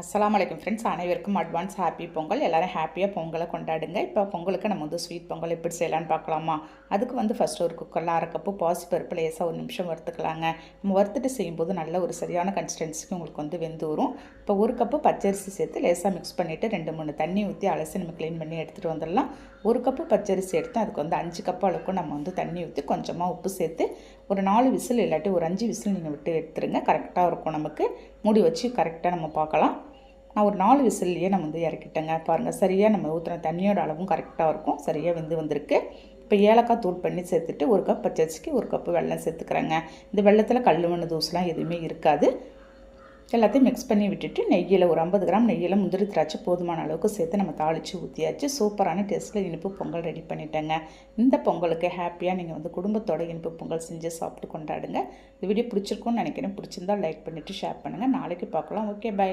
அஸ்லாம் வலைக்கம் ஃப்ரெண்ட்ஸ் அனைவருக்கும் அட்வான்ஸ் ஹாப்பி பொங்கல். எல்லோரும் ஹாப்பியாக பொங்கலை கொண்டாடுங்க. இப்போ பொங்கலுக்கு நம்ம வந்து ஸ்வீட் பொங்கல் எப்படி செய்யலாம்னு பார்க்கலாமா? அதுக்கு வந்து ஃபஸ்ட்டு ஒரு குக்கரில் அரை கப்பு பாசிப்பருப்பு லேசாக ஒரு நிமிஷம் வறுத்துக்கலாங்க. நம்ம வறுத்துட்டு செய்யும்போது நல்ல ஒரு சரியான கன்சிஸ்டன்சிக்கு உங்களுக்கு வந்து வெந்து வரும். இப்போ ஒரு கப்பு பச்சரிசி சேர்த்து லேசாக மிக்ஸ் பண்ணிவிட்டு ரெண்டு மூணு தண்ணி ஊற்றி அலசி நம்ம க்ளீன் பண்ணி எடுத்துகிட்டு வந்துடலாம். ஒரு கப்பு பச்சரிசி எடுத்து அதுக்கு வந்து அஞ்சு கப்பு அளவுக்கு நம்ம வந்து தண்ணி ஊற்றி கொஞ்சமாக உப்பு சேர்த்து ஒரு நாலு விசில் இல்லாட்டி ஒரு அஞ்சு விசில் நீங்கள் விட்டு எடுத்துருங்க. கரெக்டாக இருக்கும் நமக்கு. மூடி வச்சு கரெக்டாக நம்ம பார்க்கலாம். நான் ஒரு நாலு விசில்லையே நம்ம வந்து இறக்கிட்டேங்க. பாருங்கள் சரியாக நம்ம ஊற்றுன தண்ணியோட அளவும் கரெக்டாக இருக்கும். சரியாக வெந்து வந்திருக்கு. இப்போ ஏலக்காய் தூள் பண்ணி சேர்த்துட்டு ஒரு கப் பச்சரிசிக்கு ஒரு கப்பு வெள்ளம் சேர்த்துக்கிறேங்க. இந்த வெள்ளத்தில் கல் மண் தூசுலாம் எதுவுமே இருக்காது. எல்லாத்தையும் மிக்ஸ் பண்ணி விட்டுட்டு நெய்யில் ஒரு ஐம்பது கிராம் நெய்யில் முந்திரி திராட்சை போதுமான அளவுக்கு சேர்த்து நம்ம தாளித்து ஊற்றியாச்சு சூப்பரான டேஸ்ட்டில் இனிப்பு பொங்கல் ரெடி பண்ணிட்டேங்க. இந்த பொங்கலுக்கு ஹாப்பியாக நீங்கள் வந்து குடும்பத்தோட இனிப்பு பொங்கல் செஞ்சு சாப்பிட்டு கொண்டாடுங்க. இந்த வீடியோ பிடிச்சிருக்கும்னு நினைக்கிறேன். பிடிச்சிருந்தா லைக் பண்ணிவிட்டு ஷேர் பண்ணுங்கள் நாளைக்கு பார்க்கலாம். Okay bye